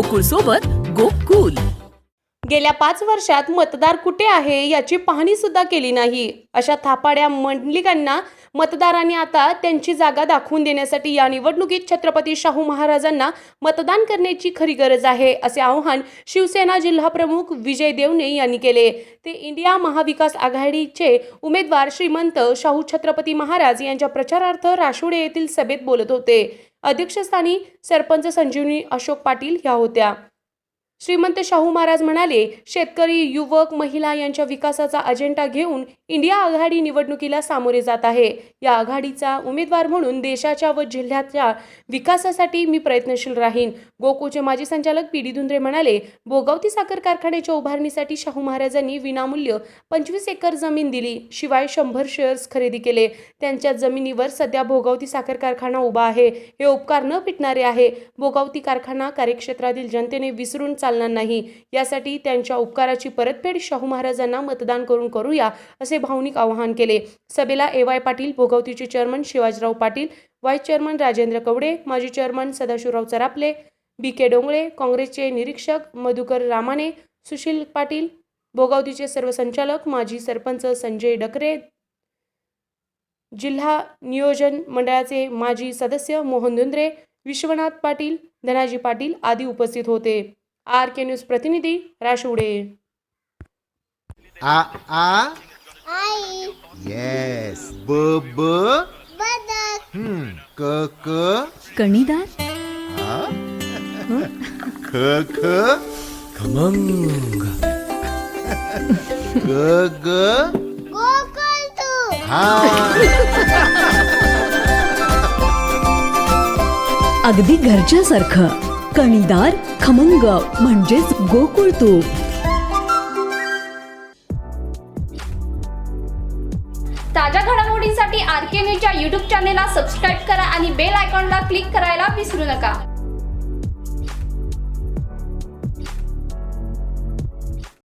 गोकुळ सोबत गोकुल. गेल्या पाच वर्षात मतदार कुठे आहे याची पाहणी सुद्धा केली नाही. अशा थापाड्या मंडलिकांना मतदारांनी आता त्यांची जागा दाखवून देण्यासाठी या निवडणुकीत छत्रपती शाहू महाराजांना मतदान करण्याची खरी गरज आहे असे आवाहन शिवसेना जिल्हाप्रमुख विजय देवणे यांनी केले. ते इंडिया महाविकास आघाडीचे उमेदवार श्रीमंत शाहू छत्रपती महाराज यांच्या प्रचारार्थ राशोडे येथील सभेत बोलत होते. अध्यक्षस्थानी सरपंच संजीवनी अशोक पाटील ह्या होत्या. श्रीमंत शाहू महाराज म्हणाले शेतकरी युवक महिला यांच्या विकासाचा अजेंडा घेऊन इंडिया आघाडी निवडणुकीला सामोरे जात आहे. या आघाडीचा उमेदवार म्हणून देशाच्या व जिल्ह्याच्या विकासासाठी मी प्रयत्नशील राहीन. गोकुळचे माजी संचालक पी डी धुंद्रे म्हणाले भोगावती साखर कारखान्याच्या उभारणीसाठी शाहू महाराजांनी विनामूल्य पंचवीस एकर जमीन दिली. शिवाय शंभर शेअर्स खरेदी केले. त्यांच्या जमिनीवर सध्या भोगावती साखर कारखाना उभा आहे. हे उपकार न पिटणारे आहे. भोगावती कारखाना कार्यक्षेत्रातील जनतेने विसरून चालणार नाही. यासाठी त्यांच्या उपकाराची परतफेड शाहू महाराजांना मतदान करून करूया असे भावनिक आवाहन केले. सभेला A Y Patil भोगावतीचे chairman Shivajirao Patil vice chairman Rajendra Kawade माजी चेअरमन सदाशिवराव चरापले बी के डोंगळे काँग्रेसचे निरीक्षक मधुकर रामाने सुशील पाटील भोगावतीचे सर्व संचालक माजी सरपंच संजय डकरे जिल्हा नियोजन मंडळाचे माजी सदस्य मोहन धुंद्रे विश्वनाथ पाटील धनाजी पाटील आदी उपस्थित होते. आर के न्यूज प्रतिनिधी राशुडे आ आ? आई. येस ब ब? बदक. हम्म. क क? कणीदार आ? ख ख? खमंग. ग ग? हा. अगदी घरच्यासारखं. कणीदार खमंग म्हणजेच गोकुळ तूप. ताज्या घडामोडींसाठी आर के न्यूजच्या यूट्यूब चॅनेलला सबस्क्राईब करा आणि बेल आयकॉनला क्लिक करायला विसरू नका.